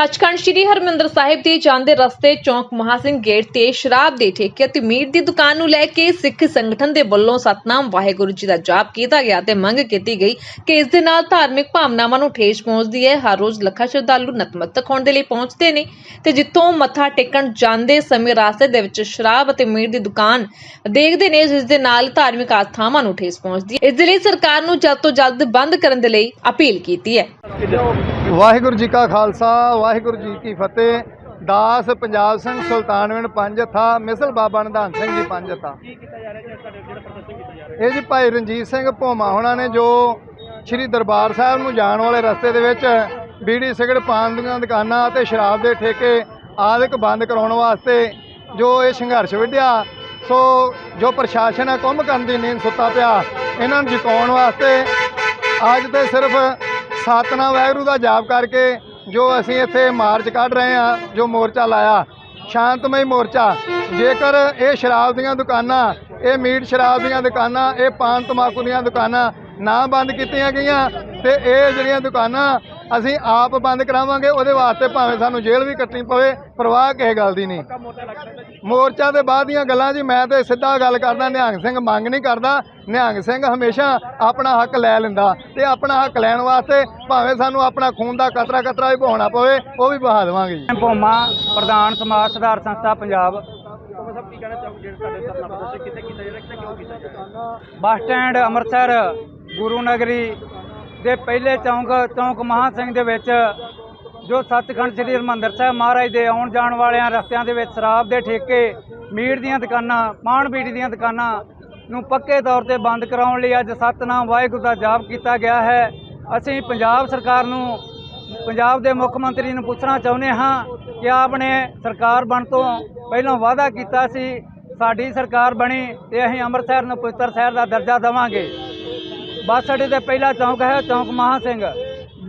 ਸੱਚਖੰਡ ਸ੍ਰੀ ਹਰਮੰਦਰ ਸਾਹਿਬ ਦੇ ਜਾਂਦੇ ਰਸਤੇ ਚੌਂਕ ਮਹਾਸਿੰਘ ਗੇਟ ਤੇ ਸ਼ਰਾਬ ਦੇ ਠੇਕੇ ਅਤੇ ਮੀਟ ਦੀ ਦੁਕਾਨ ਨੂੰ ਲੈ ਕੇ ਸਿੱਖ ਸੰਗਠਨ ਦੇ ਵੱਲੋਂ ਸਤਨਾਮ ਵਾਹਿਗੁਰੂ ਜੀ ਦਾ ਜਾਪ ਕੀਤਾ ਗਿਆ ਤੇ ਮੰਗ ਕੀਤੀ ਗਈ ਕਿ ਇਸ ਦੇ ਨਾਲ ਧਾਰਮਿਕ ਭਾਵਨਾਵਾਂ ਨੂੰ ਠੇਸ ਪਹੁੰਚਦੀ ਹੈ। ਹਰ ਰੋਜ਼ ਲੱਖਾਂ ਸ਼ਰਧਾਲੂ ਨਤਮਸਤਕ ਹੋਣ ਦੇ ਲਈ ਪਹੁੰਚਦੇ ਨੇ ਤੇ ਜਿੱਥੋਂ ਮੱਥਾ ਟੇਕਣ ਜਾਂਦੇ ਸਮੇਂ ਰਸਤੇ ਦੇ ਵਿੱਚ ਸ਼ਰਾਬ ਅਤੇ ਮੀਟ ਦੀ ਦੁਕਾਨ ਦੇਖਦੇ ਨੇ, ਜਿਸ ਦੇ ਨਾਲ ਧਾਰਮਿਕ ਆਸਥਾਵਾਂ ਨੂੰ ਠੇਸ ਪਹੁੰਚਦੀ ਹੈ। ਇਸ ਦੇ ਲਈ ਸਰਕਾਰ ਨੂੰ ਜਲਦ ਤੋਂ ਜਲਦ ਬੰਦ ਕਰਨ ਦੇ ਲਈ ਅਪੀਲ ਕੀਤੀ ਹੈ। ਵਾਹਿਗੁਰੂ ਜੀ ਕਾ ਖਾਲਸਾ ਵਾਹਿਗੁਰੂ ਜੀ ਕੀ ਫਤਿਹ। ਦਾਸ ਪੰਜਾਬ ਸਿੰਘ ਸੁਲਤਾਨਵਿੰਦ ਪੰਜਥਾ ਮਿਸਲ ਬਾਬਾ ਨਿਧਾਨ ਸਿੰਘ ਜੀ ਪੰਜਥਾ ਇਹ ਜੀ ਭਾਈ ਰਣਜੀਤ ਸਿੰਘ ਭੋਮਾ ਹੋਣਾ ਨੇ ਜੋ ਸ੍ਰੀ ਦਰਬਾਰ ਸਾਹਿਬ ਨੂੰ ਜਾਣ ਵਾਲੇ ਰਸਤੇ ਦੇ ਵਿੱਚ ਬੀੜੀ ਸਿਗਰਟ ਪਾਨ ਦੀਆਂ ਦੁਕਾਨਾਂ ਅਤੇ ਸ਼ਰਾਬ ਦੇ ਠੇਕੇ ਆਦਿਕ ਬੰਦ ਕਰਾਉਣ ਵਾਸਤੇ ਜੋ ਇਹ ਸੰਘਰਸ਼ ਵਿੱਢਿਆ ਸੋ ਜੋ ਪ੍ਰਸ਼ਾਸਨ ਹੈ ਕੁੰਭ ਕਰਨ ਦੀ ਨੀਂਦ ਸੁੱਤਾ ਪਿਆ ਇਹਨਾਂ ਨੂੰ ਜਿਤਾਉਣ ਵਾਸਤੇ ਅੱਜ ਤੇ ਸਿਰਫ ਸਤਨਾਮ ਵਾਹਿਗੁਰੂ ਦਾ ਜਾਪ ਕਰਕੇ ਜੋ ਅਸੀਂ ਇੱਥੇ ਮਾਰਚ ਕੱਢ ਰਹੇ ਹਾਂ, ਜੋ ਮੋਰਚਾ ਲਾਇਆ, ਸ਼ਾਂਤਮਈ ਮੋਰਚਾ। ਜੇਕਰ ਇਹ ਸ਼ਰਾਬ ਦੀਆਂ ਦੁਕਾਨਾਂ, ਇਹ ਮੀਟ ਸ਼ਰਾਬ ਦੀਆਂ ਦੁਕਾਨਾਂ, ਇਹ ਪਾਨ ਤਮਾਕੂ ਦੀਆਂ ਦੁਕਾਨਾਂ ਨਾ ਬੰਦ ਕੀਤੀਆਂ ਗਈਆਂ, ਤੇ ਇਹ ਜਿਹੜੀਆਂ ਦੁਕਾਨਾਂ ਅਸੀਂ ਆਪ ਬੰਦ ਕਰਾਵਾਂਗੇ, ਉਹਦੇ ਵਾਸਤੇ ਭਾਵੇਂ ਸਾਨੂੰ ਜੇਲ੍ਹ ਵੀ ਕੱਟਣੀ ਪਵੇ, ਪਰਵਾਹ ਕਿਸੇ ਗੱਲ ਦੀ ਨਹੀਂ। ਮੋਰਚਾ ਦੇ ਬਾਅਦ ਦੀਆਂ ਗੱਲਾਂ ਜੀ, ਮੈਂ ਤੇ ਸਿੱਧਾ ਗੱਲ ਕਰਦਾ, ਨਿਹੰਗ ਸਿੰਘ ਮੰਗ ਨਹੀਂ ਕਰਦਾ। ਨਿਹੰਗ ਸਿੰਘ ਹਮੇਸ਼ਾ ਆਪਣਾ ਹੱਕ ਲੈ ਲੈਂਦਾ ਤੇ ਆਪਣਾ ਹੱਕ ਲੈਣ ਵਾਸਤੇ ਭਾਵੇਂ ਸਾਨੂੰ ਆਪਣਾ ਖੂਨ ਦਾ ਕਤਰਾ ਕਤਰਾ ਵੀ ਬਹਾਉਣਾ ਪਵੇ, ਉਹ ਵੀ ਬਹਾ ਦੇਵਾਂਗੇ ਜੀ। ਭੋਮਾ, ਪ੍ਰਧਾਨ ਸਮਾਜ ਸੁਧਾਰ ਸੰਸਥਾ ਪੰਜਾਬ। ਬੱਸ ਸਟੈਂਡ, ਅੰਮ੍ਰਿਤਸਰ, ਗੁਰੂ ਨਗਰੀ ਦੇ ਪਹਿਲੇ ਚੌਂਕ ਚੌਂਕ ਮਹਾਂ ਸਿੰਘ ਦੇ ਵਿੱਚ, ਜੋ ਸੱਚਖੰਡ ਸ੍ਰੀ ਹਰਿਮੰਦਰ ਸਾਹਿਬ ਮਹਾਰਾਜ ਦੇ ਆਉਣ ਜਾਣ ਵਾਲਿਆਂ ਰਸਤਿਆਂ ਦੇ ਵਿੱਚ ਸ਼ਰਾਬ ਦੇ ਠੇਕੇ, ਮੀਟ ਦੀਆਂ ਦੁਕਾਨਾਂ ਪਾਣ ਬੀੜੀ ਦੀਆਂ ਦੁਕਾਨਾਂ ਨੂੰ ਪੱਕੇ ਤੌਰ ਤੇ ਬੰਦ ਕਰਾਉਣ ਲਈ ਅੱਜ ਸਤਨਾਮ ਵਾਹਿਗੁਰੂ ਦਾ ਜਾਪ ਕੀਤਾ ਗਿਆ ਹੈ। ਅਸੀਂ ਪੰਜਾਬ ਸਰਕਾਰ ਨੂੰ, ਪੰਜਾਬ ਦੇ ਮੁੱਖ ਮੰਤਰੀ ਨੂੰ ਪੁੱਛਣਾ ਚਾਹੁੰਦੇ ਹਾਂ ਕਿ ਆਪਨੇ ਸਰਕਾਰ ਬਣ ਤੋਂ ਪਹਿਲਾਂ ਵਾਅਦਾ ਕੀਤਾ ਸੀ, ਸਾਡੀ ਸਰਕਾਰ ਬਣੀ ਤੇ ਅਸੀਂ ਅੰਮ੍ਰਿਤਸਰ ਨੂੰ ਪਵਿੱਤਰ ਸ਼ਹਿਰ ਦਾ ਦਰਜਾ ਦੇਵਾਂਗੇ। ਬੱਸ ਅੱਡੇ ਤੇ ਪਹਿਲਾ ਚੌਂਕ ਹੈ ਚੌਂਕ ਮਹਾ ਸਿੰਘ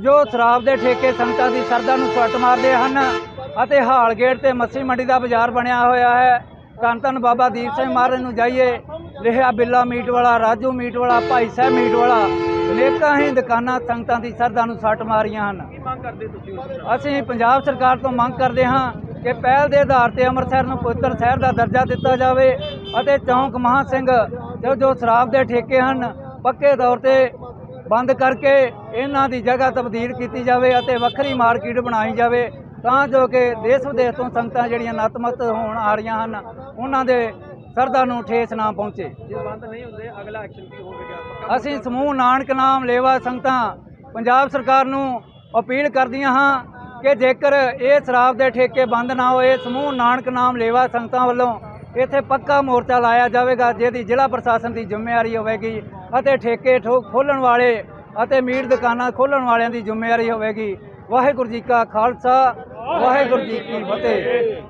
ਜੋ ਸ਼ਰਾਬ ਦੇ ਠੇਕੇ ਸੰਗਤਾਂ ਦੀ ਸਰਦਾ ਨੂੰ ਸੱਟ ਮਾਰਦੇ ਹਨ ਅਤੇ ਹਾਲ ਗੇਟ ਤੇ ਮੱਛੀ ਮੰਡੀ ਦਾ ਬਾਜ਼ਾਰ ਬਣਿਆ ਹੋਇਆ ਹੈ। ਧੰਨ ਧੰਨ ਬਾਬਾ ਦੀਪ ਸਿੰਘ ਮਹਾਰਾਜ ਨੂੰ ਜਾਈਏ। ਲਿਖਿਆ ਬਿੱਲਾ ਮੀਟ ਵਾਲਾ ਰਾਜੂ ਮੀਟ ਵਾਲਾ ਭਾਈ ਸਾਹਿਬ ਮੀਟ ਵਾਲਾ ਅਨੇਕਾਂ ਹੀ ਦੁਕਾਨਾਂ ਸੰਗਤਾਂ ਦੀ ਸਰਦਾ ਨੂੰ ਸੱਟ ਮਾਰੀਆਂ ਹਨ। ਅਸੀਂ ਪੰਜਾਬ ਸਰਕਾਰ ਤੋਂ ਮੰਗ ਕਰਦੇ ਹਾਂ ਕਿ ਪਹਿਲ ਦੇ ਆਧਾਰ ਤੇ ਅੰਮ੍ਰਿਤਸਰ ਨੂੰ ਪਵਿੱਤਰ ਸ਼ਹਿਰ ਦਾ ਦਰਜਾ ਦਿੱਤਾ ਜਾਵੇ ਅਤੇ ਚੌਂਕ ਮਹਾਂ ਸਿੰਘ ਜੋ ਜੋ ਸ਼ਰਾਬ ਦੇ ਠੇਕੇ ਹਨ ਪੱਕੇ ਤੌਰ ਤੇ ਬੰਦ ਕਰਕੇ ਇਹਨਾਂ ਦੀ ਜਗ੍ਹਾ ਤਬਦੀਲ ਕੀਤੀ ਜਾਵੇ ਅਤੇ ਵੱਖਰੀ ਮਾਰਕੀਟ ਬਣਾਈ ਜਾਵੇ ਤਾਂ ਜੋ ਕਿ ਦੇਸ਼ ਵਿਦੇਸ਼ ਤੋਂ ਸੰਗਤਾਂ ਜਿਹੜੀਆਂ ਨਤਮਸਤ ਹੋਣ ਆ ਰਹੀਆਂ ਹਨ ਉਹਨਾਂ ਦੇ ਸਰਦਾ ਨੂੰ ਠੇਸ ਨਾ ਪਹੁੰਚੇ। ਜੇ ਬੰਦ ਨਹੀਂ ਹੁੰਦੇ ਅਗਲਾ ਐਕਸ਼ਨ ਕੀ ਹੋਵੇਗਾ? ਅਸੀਂ ਸਮੂਹ ਨਾਨਕ ਨਾਮ ਲੇਵਾ ਸੰਗਤਾਂ ਪੰਜਾਬ ਸਰਕਾਰ ਨੂੰ ਅਪੀਲ ਕਰਦੀਆਂ ਹਾਂ ਕਿ ਜੇਕਰ ਇਹ ਸ਼ਰਾਬ ਦੇ ਠੇਕੇ ਬੰਦ ਨਾ ਹੋਏ ਸਮੂਹ ਨਾਨਕ ਨਾਮ ਲੇਵਾ ਸੰਗਤਾਂ ਵੱਲੋਂ ਇੱਥੇ ਪੱਕਾ ਮੋਰਚਾ ਲਾਇਆ ਜਾਵੇਗਾ, ਜਿਹਦੀ ਜ਼ਿਲ੍ਹਾ ਪ੍ਰਸ਼ਾਸਨ ਦੀ ਜ਼ਿੰਮੇਵਾਰੀ ਹੋਵੇਗੀ ਅਤੇ ਠੇਕੇ ਖੋਲਣ ਵਾਲੇ ਅਤੇ ਮੀਟ ਦੁਕਾਨਾਂ ਖੋਲਣ ਵਾਲਿਆਂ ਦੀ ਜ਼ਿੰਮੇਵਾਰੀ ਹੋਵੇਗੀ। ਵਾਹਿਗੁਰੂ ਜੀ ਕਾ ਖਾਲਸਾ, ਵਾਹਿਗੁਰੂ ਜੀ ਕੀ ਫਤਿਹ।